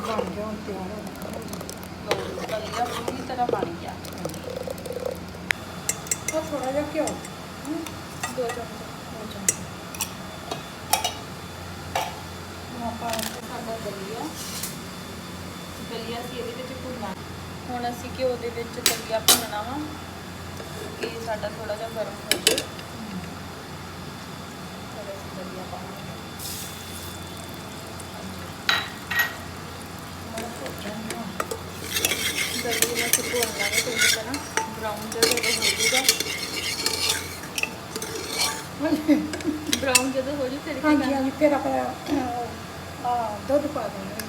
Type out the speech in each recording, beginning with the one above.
ਬਣ ਗਿਆ ਹੁਣ ਤਿਆਰ ਹੋ ਗਿਆ ਦਲੀਆ ਪੂਰੀ ਤਰ੍ਹਾਂ ਬਣ ਗਿਆ ਉਹ ਥੋੜਾ ਜਿਹਾ ਘਿਓ ਦੋ ਚਮਚ ਹੋ ਜਾਂਦਾ ਆਪਾਂ ਸਾਡਾ ਦਲੀਆ ਦਲੀਆ ਸੀ ਇਹਦੇ ਵਿੱਚ ਭੁੰਨਣਾ ਹੁਣ ਅਸੀਂ ਘਿਓ ਦੇ ਵਿੱਚ ਦਲੀਆ ਭੁੰਨਣਾ ਵਾ, ਕਿ ਸਾਡਾ ਥੋੜਾ ਜਿਹਾ ਗਰਮ ਹੋ ਜਾਵੇ ਫਿਰ ਅਸੀਂ ਦਲੀਆ ਪਾਵਾਂਗੇ ਦਲੀਆ ਨੂੰ ਅਸੀਂ ਭੁੰਨ ਲਾਂਗੇ ਚੰਗੀ ਤਰ੍ਹਾਂ ਬਰਾਊਨ ਜਦੋਂ ਹੋ ਜਾਊਗਾ ਬਰਾਊਨ ਜਦੋਂ ਹੋ ਜੂ ਫਿਰ ਕੀ ਹਾਂਜੀ ਕਰਨਾ? ਹਾਂਜੀ ਫਿਰ ਆਪਾਂ ਆ ਦੁੱਧ ਪਾ ਦੇਣਾ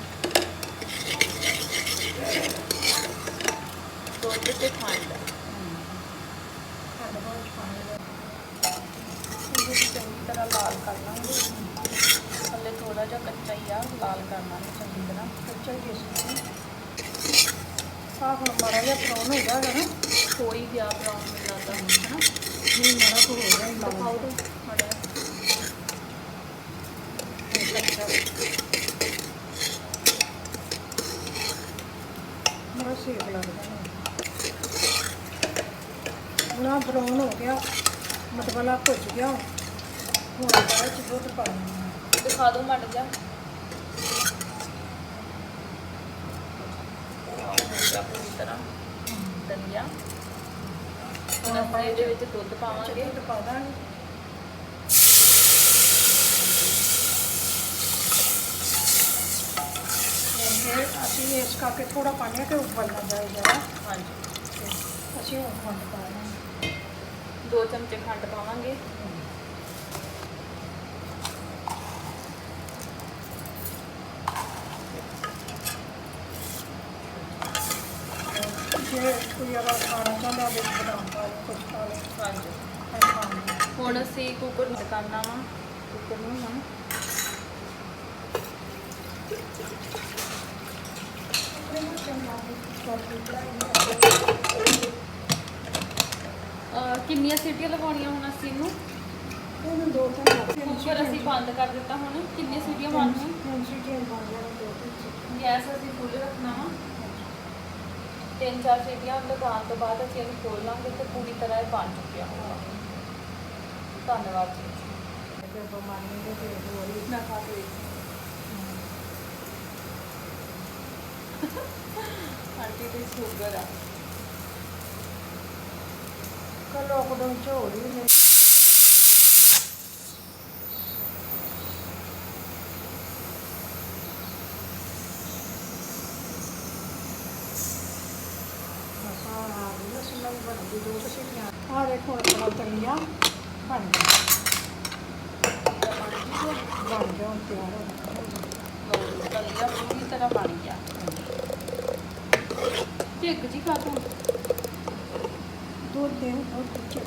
ਦੁੱਧ ਤੇ ਖੰਡ ਖੰਡ ਬਹੁਤ ਪਾਣੀ ਦਾ ਇਹਨੂੰ ਅਸੀਂ ਚੰਗੀ ਤਰ੍ਹਾਂ ਲਾਲ ਕਰ ਲਾਂਗੇ ਹਲੇ ਥੋੜਾ ਜਿਹਾ ਕੱਚਾ ਹੀ ਆ ਲਾਲ ਕਰਨਾ ਨਹੀਂ ਚੰਗੀ ਤਰ੍ਹਾਂ ਕੱਚਾ ਹੀ ਇਸ ਆਹ ਹੁਣ ਮਾੜਾ ਜਿਹਾ ਫਰਾਉਨ ਹੋ ਗਿਆ ਹੈਗਾ ਨਾ, ਹੋ ਹੀ ਗਿਆ ਬਰਾਊਨ ਮੈਨੂੰ ਲੱਗਦਾ, ਹਨਾ? ਨਹੀਂ, ਮਾੜਾ ਕੁ ਹੋ ਗਿਆ ਹੀ ਦਿਖਾਓ ਤੇ ਮਾੜਾ ਮੇਰਾ ਸੇਕ ਲੱਗਦਾ ਨਾ ਬਰਾਉਨ ਹੋ ਗਿਆ, ਮਤਲਬ ਆ ਭੁੱਜ ਗਿਆ। ਹੁਣ ਬਾਅਦ ਚ ਦੁੱਧ ਪਾ ਦਿਖਾ ਦਿਓ ਮੜ ਜਾ ਹੋ ਗਿਆ ਪੂਰੀ ਤਰ੍ਹਾਂ ਦਲੀਆ ਹੁਣ ਆਪਾਂ ਇਹਦੇ ਵਿੱਚ ਦੁੱਧ ਪਾਵਾਂਗੇ। ਦੁੱਧ ਪਾ ਦਾਂਗੇ। ਹੁਣ ਫਿਰ ਅਸੀਂ ਇਸ ਕਰਕੇ ਥੋੜਾ ਪਾਣੀ ਆ ਕਿ ਉੱਬਲ ਨਾ ਜਾਏ ਜਰਾ। ਹਾਂਜੀ। ਤੇ ਅਸੀਂ ਹੁਣ ਖੰਡ ਪਾ ਦਾਂਗੇ। ਦੋ ਚਮਚੇ ਖੰਡ ਪਾਵਾਂਗੇ। ਜੇ ਕੋਈ ਅਗਰ ਖਾਣਾ ਚਾਹੁੰਦਾ ਵਿੱਚ ਬਦਾਮ ਪਾ ਲਓ ਕੁਝ ਪਾ ਲਓ। ਹਾਂਜੀ। ਇਹ ਖਾਣਾ। ਹੁਣ ਅਸੀਂ ਕੁੱਕਰ ਨੂੰ ਕਰਨਾ ਵਾ ਕੁੱਕਰ ਨੂੰ ਹੁਣ। ਅਹ ਕਿੰਨੀਆਂ ਸੀਟੀਆਂ ਲਗਾਉਣੀਆਂ ਹੁਣ ਅਸੀਂ ਇਹਨੂੰ? ਇਹਨੂੰ ਦੋ ਤਿੰਨ ਲੱਗ ਕੁੱਕਰ ਅਸੀਂ ਬੰਦ ਕਰ ਦਿੱਤਾ ਹੁਣ। ਕਿੰਨੀਆਂ ਸੀਟੀਆਂ ਮਾਰਨੀਆਂ ਤਿੰਨ ਸੀਟੀਆਂ ਬਣ ਜਾਣ ਦੋ ਤਿੰਨ ਸੀਟੀਆਂ। ਗੈਸ ਅਸੀਂ ਫੁੱਲ ਰੱਖਣਾ ਵਾ। ਤਿੰਨ ਚਾਰ ਸੀਟੀਆਂ ਲਗਾਉਣ ਤੋਂ ਬਾਅਦ ਅਸੀਂ ਇਹਨੂੰ ਖੋਲ ਲਾਂਗੇ ਤੇ ਪੂਰੀ ਤਰ੍ਹਾਂ ਇਹ ਬਣ ਚੁੱਕਿਆ ਹੋਊਗਾ। ਧੰਨਵਾਦ ਜੀ। ਤੇ ਬਿਮਾਰੀ ਦੇ ਤੇ ਹੋਰ ਹੀ ਮੈਂ ਖਾ ਕੇ ਆਂਟੀ ਦੀ ਸ਼ੂਗਰ ਆ। ਕੱਲ ਲੋਕਡਾਊਨ ਚ ਹੋ ਰਹੀ ਨੇ ਮਸਾਲਾ ਆ ਗਿਆ ਸਮਝ ਬਣ ਗਈ ਦੋ ਸੀਟੀਆਂ ਆ ਦੇਖੋ ਆਪਣਾ ਤਲੀਆ ਬਣ ਗਿਆ। ਬਣ ਗਿਆ ਹੁਣ ਤਿਆਰ ਹੋ ਗਿਆ ਲਓ ਪੂਰੀ ਤਰ੍ਹਾਂ ਬਣ ਗਿਆ ਝਿੱਗ ਜੀ ਖਾ ਤੂੰ ਦੁੱਧ ਦੇ ਦੁੱਧ